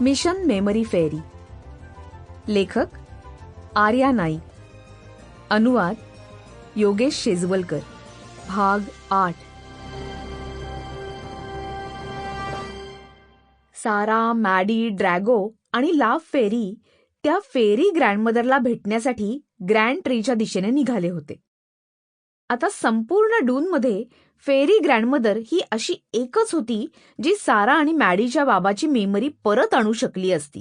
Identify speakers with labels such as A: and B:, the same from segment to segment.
A: Mission memory फेरी. लेखक आर्या नाईक. अनुवाद योगेश शेजवलकर. भाग आठ. सारा मॅडी ड्रॅगो आणि लाफ फेरी त्या फेरी ग्रँडमदरला भेटण्यासाठी ग्रँड ट्रीच्या दिशेने निघाले होते. आता संपूर्ण डूनमध्ये फेरी ग्रँडमदर ही अशी एकच होती जी सारा आणि मॅडीच्या बाबाची मेमरी परत आणू शकली असती.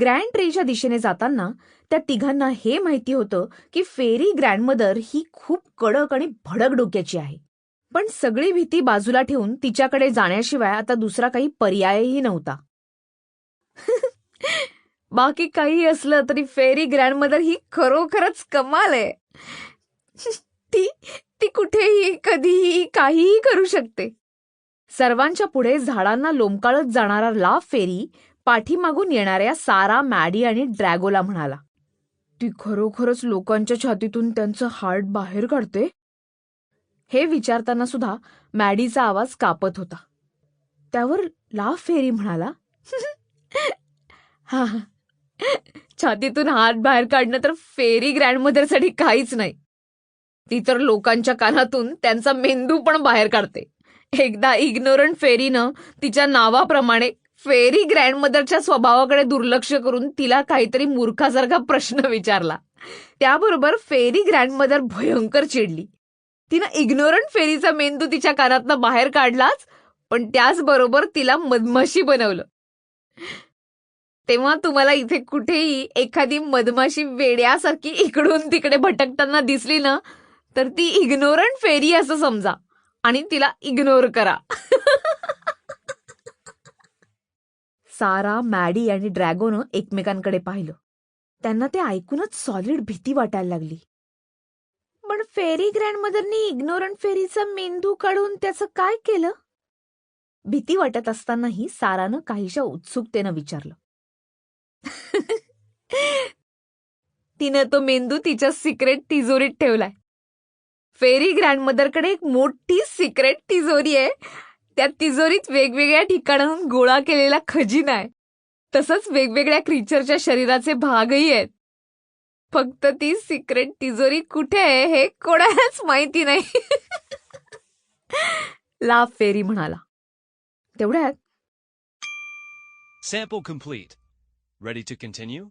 A: ग्रँड ट्रीच्या दिशेने जाताना त्या तिघांना हे माहिती होतं की फेरी ग्रँडमदर ही खूप कडक आणि भडक डोक्याची आहे. पण सगळी भीती बाजूला ठेवून तिच्याकडे जाण्याशिवाय आता दुसरा काही पर्यायही नव्हता. बाकी काही असलं तरी फेरी ग्रँडमदर ही खरोखरच कमाल आहे. ती ती कुठेही कधीही काहीही करू शकते. सर्वांच्या पुढे झाडांना लोंबकाळत जाणारा ला फेरी पाठीमागून येणाऱ्या सारा मॅडी आणि ड्रॅगोला म्हणाला ती खरोखरच लोकांच्या छातीतून त्यांचं हार्ट बाहेर काढते? हे विचारताना सुद्धा मॅडीचा आवाज कापत होता. त्यावर ला फेरी म्हणाला हा छातीतून हात बाहेर काढणं तर फेरी ग्रँडमदरसाठी काहीच नाही. ती तर लोकांच्या कानातून त्यांचा मेंदू पण बाहेर काढते. एकदा इग्नोरंट फेरीनं तिच्या नावाप्रमाणे फेरी ग्रँडमदरच्या स्वभावाकडे दुर्लक्ष करून तिला काहीतरी मूर्खासारखा प्रश्न विचारला. त्याबरोबर फेरी ग्रँडमदर भयंकर चिडली. तिनं इग्नोरंट फेरीचा मेंदू तिच्या कानातनं बाहेर काढलाच पण त्याचबरोबर तिला मधमाशी बनवलं. तेव्हा तुम्हाला इथे कुठेही एखादी मधमाशी वेड्यासारखी इकडून तिकडे भटकताना दिसली ना तर ती इग्नोरंट फेरी असं समजा. आणि तिला इग्नोर करा. सारा मॅडी आणि ड्रॅगोनं एकमेकांकडे पाहिलं. त्यांना ते ऐकूनच सॉलिड भीती वाटायला लागली. पण फेरी ग्रँडमदरनी इग्नोरंट फेरीचा मेंदू काढून त्याचं काय केलं? भीती वाटत असतानाही सारानं काहीशा उत्सुकतेनं विचारलं. तिनं तो मेंदू तिच्या सिक्रेट तिजोरीत ठेवलाय. फेरी ग्रँडमदरकडे एक मोठी सिक्रेट तिजोरी आहे. त्या तिजोरीत वेगवेगळ्या ठिकाणाहून गोळा केलेला खजिना आहे. तसंच वेगवेगळ्या क्रिचरच्या शरीराचे भागही आहेत. फक्त ती सिक्रेट तिजोरी कुठे आहे हे कोणालाच माहिती नाही. ला फेरी म्हणाला. तेवढ्यात.
B: Sample complete ready to continue